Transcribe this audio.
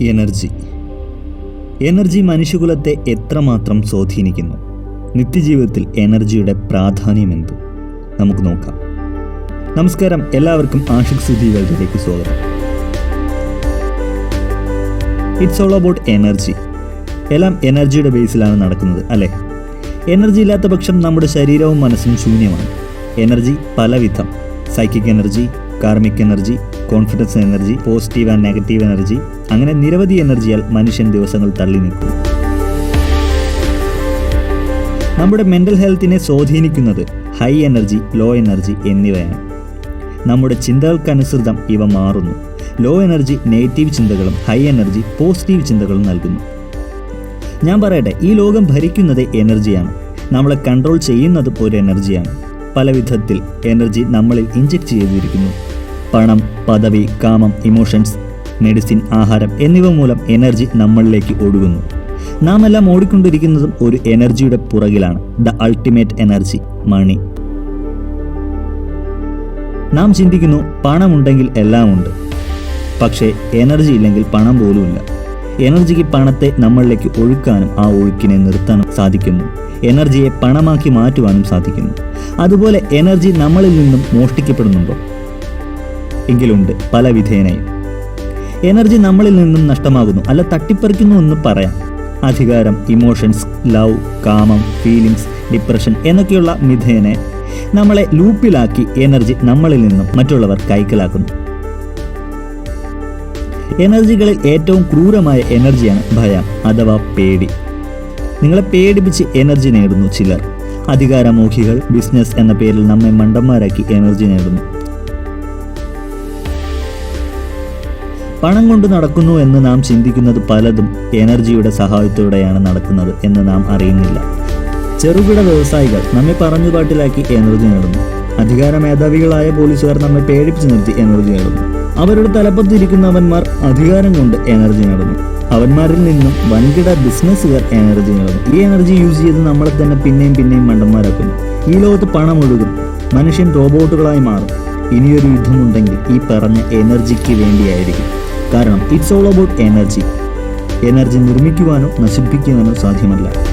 Energy. Energy മനുഷ്യകുലത്തെ എത്രമാത്രം സ്വാധീനിക്കുന്നു? നിത്യജീവിതത്തിൽ എനർജിയുടെ പ്രാധാന്യം എന്ത് നമുക്ക് നോക്കാം. നമസ്കാരം. എല്ലാവർക്കും ആഷിക് സുധി സ്വാഗതം. ഇറ്റ്സ് ഓൾ അബൌട്ട് എനർജി എല്ലാം എനർജിയുടെ ബേസിലാണ് നടക്കുന്നത് അല്ലേ? എനർജി ഇല്ലാത്ത പക്ഷം നമ്മുടെ ശരീരവും മനസ്സും ശൂന്യമാണ്. Energy പലവിധം. Psychic energy karmic energy confidence energy positive and negative energy അങ്ങനെ നിരവധി എനർജിയാൽ മനുഷ്യൻ ദിവസങ്ങൾ തള്ളി നിൽക്കും. നമ്മുടെ മെന്റൽ ഹെൽത്തിനെ സ്വാധീനിക്കുന്നത് ഹൈ എനർജി ലോ എനർജി എന്നിവയാണ്. നമ്മുടെ ചിന്തകൾക്കനുസൃതം ഇവ മാറുന്നു. ലോ എനർജി നെഗറ്റീവ് ചിന്തകളും ഹൈ എനർജി പോസിറ്റീവ് ചിന്തകളും നൽകുന്നു. ഞാൻ പറയട്ടെ ഈ ലോകം ഭരിക്കുന്നത് എനർജിയാണ്. നമ്മളെ കൺട്രോൾ ചെയ്യുന്നതും ഒരു എനർജിയാണ്. പല വിധത്തിൽ എനർജി നമ്മളിൽ ഇഞ്ചെക്ട് ചെയ്തിരിക്കുന്നു പണം പദവി കാമം ഇമോഷൻസ് മെഡിസിൻ ആഹാരം എന്നിവ മൂലം എനർജി നമ്മളിലേക്ക് ഒഴുകുന്നു. നാം എല്ലാം ഓടിക്കൊണ്ടിരിക്കുന്നതും ഒരു എനർജിയുടെ പുറകിലാണ്. The ultimate energy money. നാം ചിന്തിക്കുന്നു പണമുണ്ടെങ്കിൽ എല്ലാം ഉണ്ട് പക്ഷേ എനർജി ഇല്ലെങ്കിൽ പണം പോലുമില്ല. എനർജിക്ക് പണത്തെ നമ്മളിലേക്ക് ഒഴുക്കാനും ആ ഒഴുക്കിനെ നിർത്താനും സാധിക്കുന്നു. എനർജിയെ പണമാക്കി മാറ്റുവാനും സാധിക്കുന്നു. അതുപോലെ എനർജി നമ്മളിൽ നിന്നും മോഷ്ടിക്കപ്പെടുന്നുണ്ടോ? എങ്കിലുണ്ട് പല വിധേനയും. എനർജി നമ്മളിൽ നിന്നും നഷ്ടമാകുന്നു. അല്ല തട്ടിപ്പറിക്കുന്നു എന്ന് പറയാം. അധികാരം ഇമോഷൻസ് ലവ് കാമം ഫീലിംഗ്സ് ഡിപ്രഷൻ എന്നൊക്കെയുള്ള മിഥേനെ നമ്മളെ ലൂപ്പിലാക്കി എനർജി നമ്മളിൽ നിന്നും മറ്റുള്ളവർ കൈക്കലാക്കുന്നു. എനർജികളിൽ ഏറ്റവും ക്രൂരമായ എനർജിയാണ് ഭയം അഥവാ പേടി. നിങ്ങളെ പേടിപ്പിച്ച് എനർജി നേടുന്നു ചിലർ. അധികാരമോഹികൾ ബിസിനസ് എന്ന പേരിൽ നമ്മെ മണ്ടന്മാരാക്കി എനർജി നേടുന്നു. പണം കൊണ്ട് നടക്കുന്നു എന്ന് നാം ചിന്തിക്കുന്നത് പലതും എനർജിയുടെ സഹായത്തോടെയാണ് നടക്കുന്നത് എന്ന് നാം അറിയുന്നില്ല. ചെറുകിട വ്യവസായികൾ നമ്മെ പറഞ്ഞു പാട്ടിലാക്കി എനർജി നേടുന്നു. അധികാര മേധാവികളായ പോലീസുകാർ നമ്മെ പേടിപ്പിച്ച് നിർത്തി എനർജി നേടുന്നു. അവരുടെ തലപ്പത്തിരിക്കുന്നവന്മാർ അധികാരം കൊണ്ട് എനർജി നേടുന്നു. അവന്മാരിൽ നിന്നും വൻകിട ബിസിനസ്സുകാർ എനർജി നേടുന്നു. ഈ എനർജി യൂസ് ചെയ്ത് നമ്മളെ തന്നെ പിന്നെയും പിന്നെയും മണ്ടന്മാരാക്കുന്നു. ഈ ലോകത്ത് പണം ഒഴുകും മനുഷ്യൻ റോബോട്ടുകളായി മാറും. ഇനിയൊരു യുദ്ധമുണ്ടെങ്കിൽ ഈ പറഞ്ഞ എനർജിക്ക് വേണ്ടിയായിരിക്കും. കാരണം it's all about energy energy നിർമ്മിക്കുവാനോ നശിപ്പിക്കുവാനോ സാധ്യമല്ല.